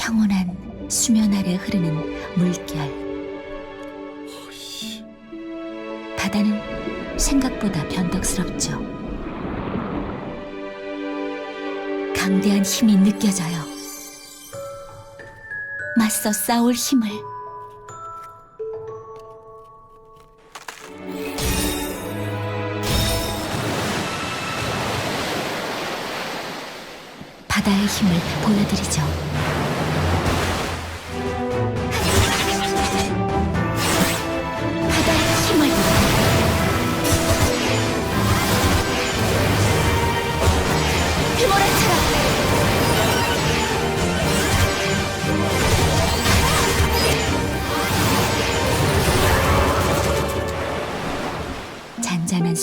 평온한 수면 아래 흐르는 물결. 바다는 생각보다 변덕스럽죠. 강대한 힘이 느껴져요. 맞서 싸울 힘을. 바다의 힘을 보여드리죠.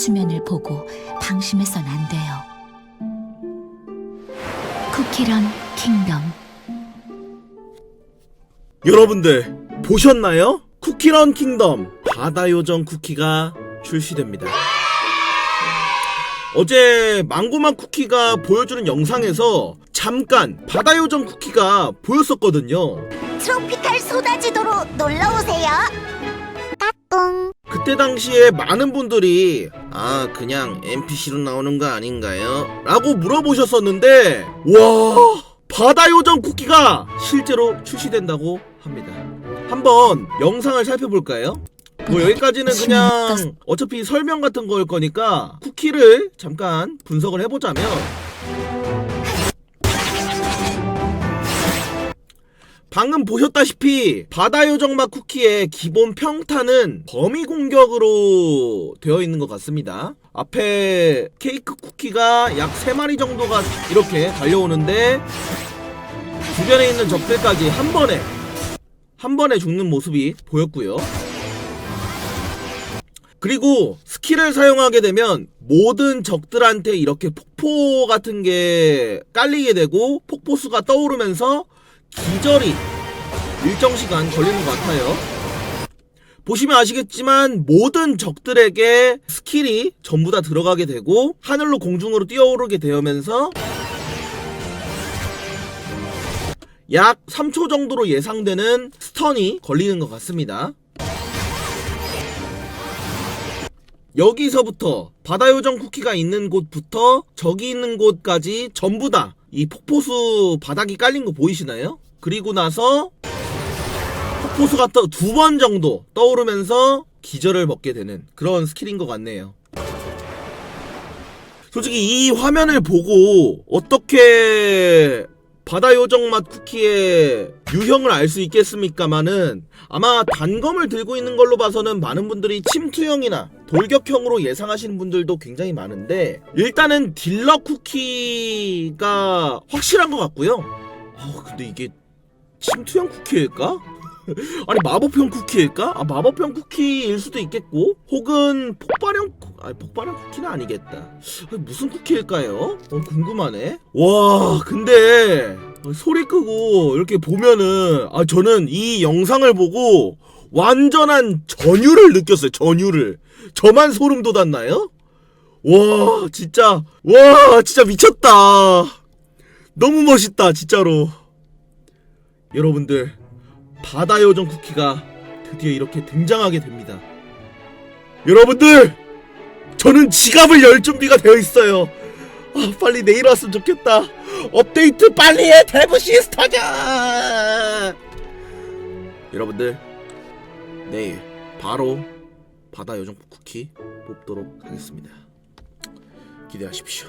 수면을 보고 방심해선 안 돼요. 쿠키런 킹덤 여러분들 보셨나요? 쿠키런 킹덤 바다 요정 쿠키가 출시됩니다. 어제 망고맛 쿠키가 보여주는 영상에서 잠깐 바다 요정 쿠키가 보였었거든요. 트로피칼 소다지도로 놀러 오세요. 따뚱. 그때 당시에 많은 분들이 아 그냥 NPC로 나오는 거 아닌가요? 라고 물어보셨었는데 와 바다 요정 쿠키가 실제로 출시된다고 합니다. 한번 영상을 살펴볼까요? 뭐 여기까지는 그냥 어차피 설명 같은 걸 거니까 쿠키를 잠깐 분석을 해보자면 방금 보셨다시피 바다 요정맛 쿠키의 기본 평타는 범위 공격으로 되어 있는 것 같습니다. 앞에 케이크 쿠키가 약 3마리 정도가 이렇게 달려오는데 주변에 있는 적들까지 한 번에 한 번에 죽는 모습이 보였고요. 그리고 스킬을 사용하게 되면 모든 적들한테 이렇게 폭포 같은 게 깔리게 되고 폭포수가 떠오르면서 기절이 일정 시간 걸리는 것 같아요. 보시면 아시겠지만 모든 적들에게 스킬이 전부 다 들어가게 되고 하늘로 공중으로 뛰어오르게 되면서 약 3초 정도로 예상되는 스턴이 걸리는 것 같습니다. 여기서부터 바다 요정 쿠키가 있는 곳부터 저기 있는 곳까지 전부 다 이 폭포수 바닥이 깔린 거 보이시나요? 그리고 나서 폭포수가 두 번 정도 떠오르면서 기절을 먹게 되는 그런 스킬인 것 같네요. 솔직히 이 화면을 보고 어떻게 바다 요정 맛 쿠키의 유형을 알 수 있겠습니까마는 아마 단검을 들고 있는 걸로 봐서는 많은 분들이 침투형이나 돌격형으로 예상하시는 분들도 굉장히 많은데 일단은 딜러 쿠키가 확실한 것 같고요. 어, 근데 이게 침투형 쿠키일까? 아니 마법형 쿠키일까? 아 마법형 쿠키일 수도 있겠고 혹은 폭발형 쿠... 아니 폭발형 쿠키는 아니겠다 아니, 무슨 쿠키일까요? 어 궁금하네 와 근데 소리 끄고 이렇게 보면은 아 저는 이 영상을 보고 완전한 전율을 느꼈어요 전율을 저만 소름 돋았나요? 와 진짜 와 진짜 미쳤다 너무 멋있다 진짜로 여러분들 바다 요정 쿠키가 드디어 이렇게 등장하게 됩니다. 여러분들, 저는 지갑을 열 준비가 되어 있어요. 아, 빨리 내일 왔으면 좋겠다. 업데이트 빨리 해, 데브 시스타자. 여러분들, 내일 바로 바다 요정 쿠키 뽑도록 하겠습니다. 기대하십시오.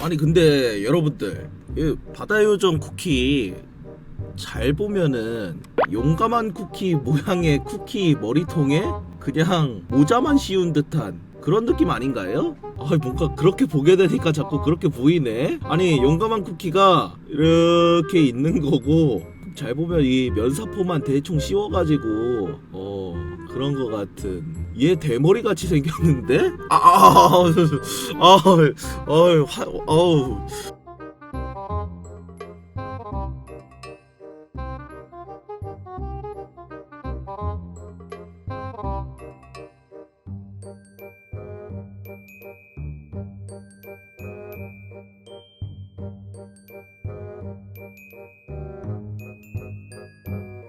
아니 근데 여러분들, 이 바다 요정 쿠키 잘 보면은 용감한 쿠키 모양의 쿠키 머리통에 그냥 모자만 씌운 듯한 그런 느낌 아닌가요? 아 뭔가 그렇게 보게 되니까 자꾸 그렇게 보이네 아니 용감한 쿠키가 이렇게 있는 거고 잘 보면 이 면사포만 대충 씌워가지고 어 그런 거 같은 얘 대머리 같이 생겼는데 아아아아아아우